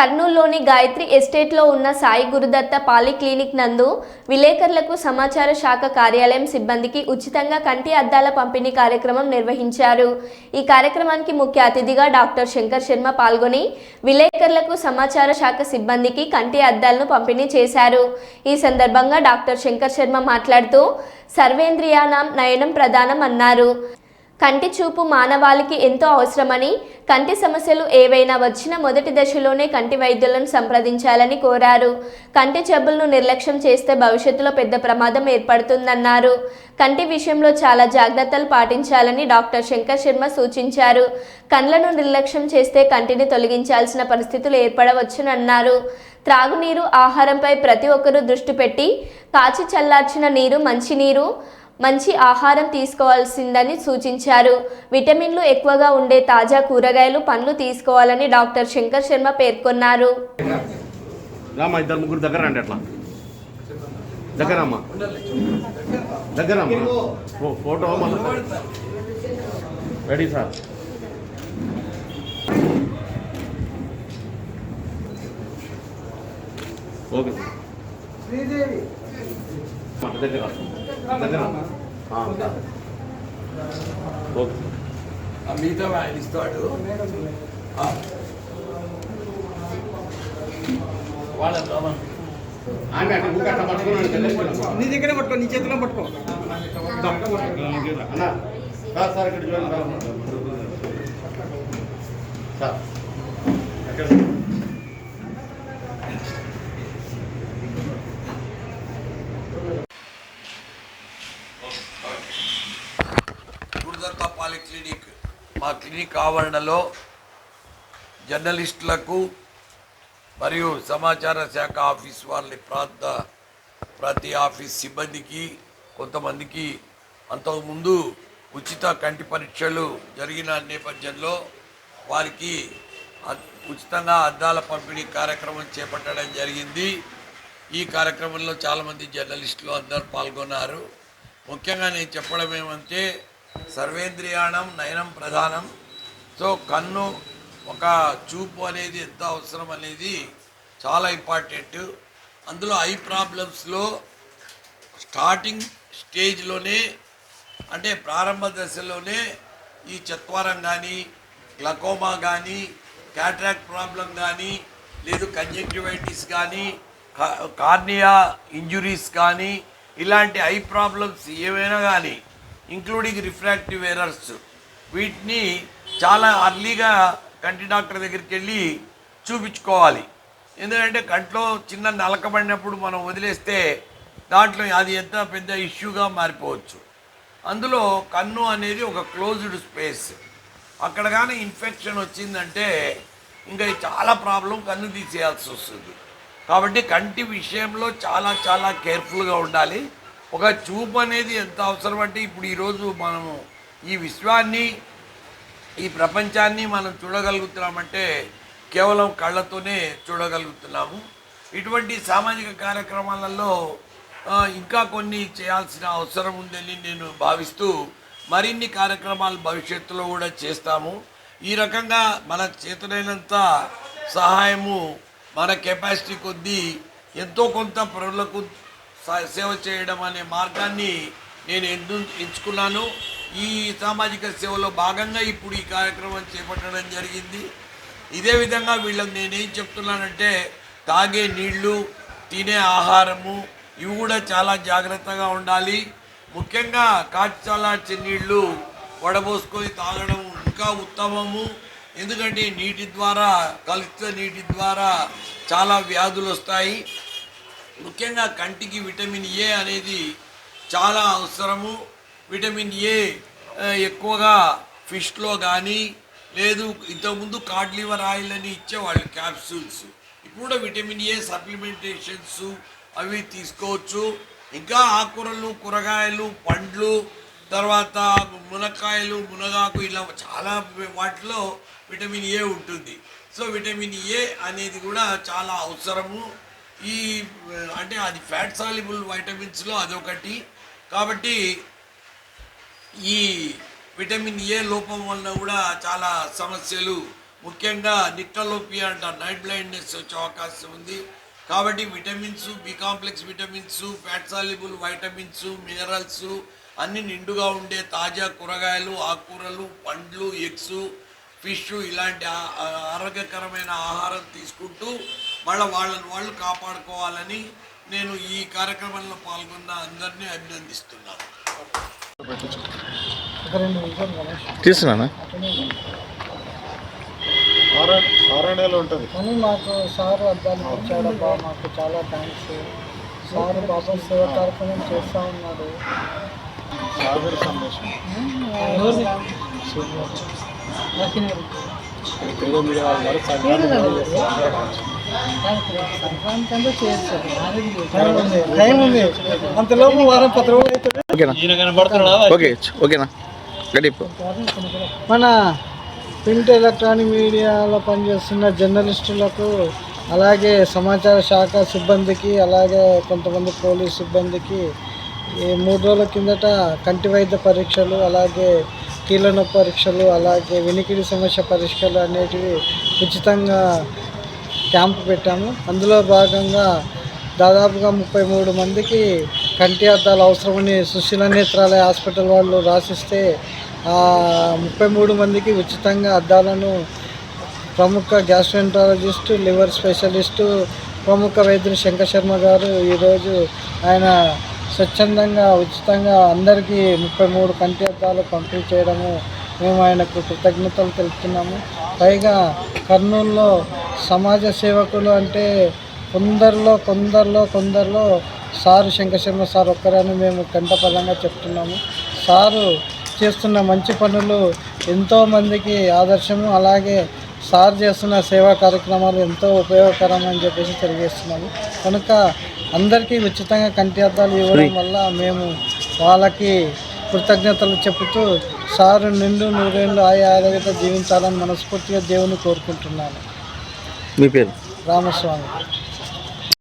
కర్నూలులోని గాయత్రి ఎస్టేట్లో ఉన్న సాయి గురుదత్త పాలిక్లినిక్ నందు విలేకరులకు సమాచార శాఖ కార్యాలయం సిబ్బందికి ఉచితంగా కంటి అద్దాల పంపిణీ కార్యక్రమం నిర్వహించారు. ఈ కార్యక్రమానికి ముఖ్య అతిథిగా డాక్టర్ శంకర్ శర్మ పాల్గొని విలేకరులకు సమాచార శాఖ సిబ్బందికి కంటి అద్దాలను పంపిణీ చేశారు. ఈ సందర్భంగా డాక్టర్ శంకర్ శర్మ మాట్లాడుతూ సర్వేంద్రియానాం నయనం ప్రధానం అన్నారు. కంటి చూపు మానవాళికి ఎంతో అవసరమని కంటి సమస్యలు ఏవైనా వచ్చిన మొదటి దశలోనే కంటి వైద్యులను సంప్రదించాలని కోరారు. కంటి జబ్బులను నిర్లక్ష్యం చేస్తే భవిష్యత్తులో పెద్ద ప్రమాదం ఏర్పడుతుందన్నారు. కంటి విషయంలో చాలా జాగ్రత్తలు పాటించాలని డాక్టర్ శంకర్ శర్మ సూచించారు. కండ్లను నిర్లక్ష్యం చేస్తే కంటిని తొలగించాల్సిన పరిస్థితులు ఏర్పడవచ్చునన్నారు. త్రాగునీరు ఆహారంపై ప్రతి ఒక్కరూ దృష్టి పెట్టి కాచి చల్లార్చిన నీరు మంచినీరు మంచి ఆహారం తీసుకోవాల్సిందని సూచించారు. విటమిన్లు ఎక్కువగా ఉండే తాజా కూరగాయలు పండ్లు తీసుకోవాలని డాక్టర్ శంకర్ శర్మ పేర్కొన్నారు. Photo ready sir. Okay sir. దగ్గర. దగ్గర మిగతా ఆయన ఇస్తాడు. నీ దగ్గర పట్టుకో నీ చేతిలో పట్టుకో. సార్ సార్ ఇక్కడ చూడండి సార్ సార్ ఎక్కడ గురుదత్త పాలిక్లినిక్ మా క్లినిక్ ఆవరణలో జర్నలిస్టులకు మరియు సమాచార శాఖ ఆఫీస్ వాళ్ళ ప్రాంత ప్రతి ఆఫీస్ సిబ్బందికి కొంతమందికి అంతకుముందు ఉచిత కంటి పరీక్షలు జరిగిన నేపథ్యంలో వారికి ఉచితంగా అద్దాల పంపిణీ కార్యక్రమం చేపట్టడం జరిగింది. ఈ కార్యక్రమంలో చాలామంది జర్నలిస్టులు అందరూ పాల్గొన్నారు. ముఖ్యంగా నేను చెప్పడం ఏమంటే సర్వేంద్రియాణం నయనం ప్రధానం. సో కన్ను ఒక చూపు అనేది ఎంత అవసరం అనేది చాలా ఇంపార్టెంట్. అందులో ఐ ప్రాబ్లమ్స్లో స్టార్టింగ్ స్టేజ్లోనే అంటే ప్రారంభ దశలోనే ఈ చత్వారం కానీ గ్లకోమా కానీ క్యాట్రాక్ట్ ప్రాబ్లం కానీ లేదు కంజక్టివైటిస్ కానీ కార్నియా ఇంజురీస్ కానీ ఇలాంటి ఐ ప్రాబ్లమ్స్ ఏమైనా కానీ ఇంక్లూడింగ్ రిఫ్రాక్టివ్ ఎర్రర్స్ వీటిని చాలా అర్లీగా కంటి డాక్టర్ దగ్గరికి వెళ్ళి చూపించుకోవాలి. ఎందుకంటే కంట్లో చిన్న నలకబడినప్పుడు మనం వదిలేస్తే దాంట్లో అది ఎంత పెద్ద ఇష్యూగా మారిపోవచ్చు. అందులో కన్ను అనేది ఒక క్లోజ్డ్ స్పేస్ అక్కడ కానీ ఇన్ఫెక్షన్ వచ్చిందంటే ఇంకా చాలా ప్రాబ్లం కన్ను తీసేయాల్సి వస్తుంది. కాబట్టి కంటి విషయంలో చాలా చాలా కేర్ఫుల్గా ఉండాలి. ఒక చూపు అనేది ఎంత అవసరం అంటే ఇప్పుడు ఈరోజు మనము ఈ విశ్వాన్ని ఈ ప్రపంచాన్ని మనం చూడగలుగుతున్నామంటే కేవలం కళ్ళతోనే చూడగలుగుతున్నాము. ఇటువంటి సామాజిక కార్యక్రమాలలో ఇంకా కొన్ని చేయాల్సిన అవసరం ఉందని నేను భావిస్తూ మరిన్ని కార్యక్రమాలు భవిష్యత్తులో కూడా చేస్తాము. ఈ రకంగా మన చేతనైనంత సహాయము మన కెపాసిటీ కొద్దీ ఎంతో కొంత ప్రజలకు సేవ చేయడం అనే మార్గాన్ని నేను ఎందు ఎంచుకున్నాను. ఈ సామాజిక సేవలో భాగంగా ఇప్పుడు ఈ కార్యక్రమం చేపట్టడం జరిగింది. ఇదే విధంగా వీళ్ళకి నేనేం చెప్తున్నానంటే తాగే నీళ్ళు తినే ఆహారము ఇవి కూడా చాలా జాగ్రత్తగా ఉండాలి. ముఖ్యంగా కాచి నీళ్ళు వడబోసుకొని తాగడం ఇంకా ఉత్తమము. ఎందుకంటే నీటి ద్వారా కలుషిత నీటి ద్వారా చాలా వ్యాధులు వస్తాయి. ముఖ్యంగా కంటికి విటమిన్ ఏ అనేది చాలా అవసరము. విటమిన్ ఏ ఎక్కువగా ఫిష్లో కానీ లేదు ఇంతకుముందు కార్డ్ లివర్ ఆయిల్ అని ఇచ్చేవాళ్ళు క్యాప్సూల్స్. ఇప్పుడు కూడా విటమిన్ ఏ సప్లిమెంటేషన్స్ అవి తీసుకోవచ్చు. ఇంకా ఆకుకూరలు కూరగాయలు పండ్లు తర్వాత మునక్కాయలు మునగాకు ఇలా చాలా వాటిలో విటమిన్ ఏ ఉంటుంది. సో విటమిన్ ఏ అనేది కూడా చాలా అవసరము. ఈ అంటే అది ఫ్యాట్ సాల్యుబుల్ వైటమిన్స్లో అదొకటి. కాబట్టి ఈ విటమిన్ ఏ లోపం వలన కూడా చాలా సమస్యలు. ముఖ్యంగా నిక్టలోపియా అంట నైట్ బ్లైండ్నెస్ వచ్చే అవకాశం ఉంది. కాబట్టి vitamins B complex vitamins fat soluble vitamins minerals అన్ని నిండుగా ఉండే తాజా కూరగాయలు ఆకుకూరలు పండ్లు ఎగ్స్ ఫిష్ ఇలాంటి ఆరోగ్యకరమైన ఆహారం తీసుకుంటూ మళ్ళీ వాళ్ళని వాళ్ళు కాపాడుకోవాలని నేను ఈ కార్యక్రమంలో పాల్గొన్న అందరినీ అభినందిస్తున్నాను. ఆరణ్యాలు ఉంటుంది. కానీ మాకు సార్ అద్దాలు ఇచ్చాడబ్బా మాకు చాలా థ్యాంక్స్ సార్ బాబా సేవ కార్యక్రమం చేస్తూ ఉన్నాడు. సాగర్ సందేశం. ఏదో మీరు వాళ్ళు సంక్రాంతి అంటే చేయొచ్చు టైం ఉంది టైం ఉంది అంతలోపు వారం పది రోజులు అవుతుంది. ఓకేనా? ఓకే ఓకేనా? గడిపు మన ప్రింట్ ఎలక్ట్రానిక్ మీడియాలో పనిచేస్తున్న జర్నలిస్టులకు అలాగే సమాచార శాఖ సిబ్బందికి అలాగే కొంతమంది పోలీస్ సిబ్బందికి ఈ మూడు రోజుల కిందట కంటి వైద్య పరీక్షలు అలాగే కీలన పరీక్షలు అలాగే వినికిడి సమస్య పరీక్షలు అనేటివి ఉచితంగా క్యాంప్ పెట్టాము. అందులో భాగంగా దాదాపుగా ముప్పై మూడు మందికి కంటి అద్దాలు అవసరమని సుశీల నేత్రాలయ హాస్పిటల్ వాళ్ళు రాసిస్తే ముప్పై మూడు మందికి ఉచితంగా అద్దాలను ప్రముఖ గ్యాస్ట్రెంటాలజిస్టు లివర్ స్పెషలిస్టు ప్రముఖ వైద్యులు శంకర్ శర్మ గారు ఈరోజు ఆయన స్వచ్ఛందంగా ఉచితంగా అందరికీ ముప్పై మూడు కంటి అద్దాలు పంపిణీ చేయడము మేము ఆయనకు కృతజ్ఞతలు తెలుపుతున్నాము. పైగా కర్నూలులో సమాజ సేవకులు అంటే కొందరిలో కొందరిలో కొందరిలో సారు శంకరశర్మ సార్ ఒక్కరని మేము కంటపదంగా చెప్తున్నాము. సారు చేస్తున్న మంచి పనులు ఎంతోమందికి ఆదర్శము. అలాగే సార్ చేస్తున్న సేవా కార్యక్రమాలు ఎంతో ఉపయోగకరం అని చెప్పేసి తెలియజేస్తున్నాము. కనుక అందరికీ ఉచితంగా కంటి అద్దాలు ఇవ్వడం వల్ల మేము వాళ్ళకి కృతజ్ఞతలు చెబుతూ సారు నిండు నూరేళ్ళు ఆయా ఆరోగ్యత జీవించాలని మనస్ఫూర్తిగా దేవుని కోరుకుంటున్నాను. మీ పేరు? రామస్వామి.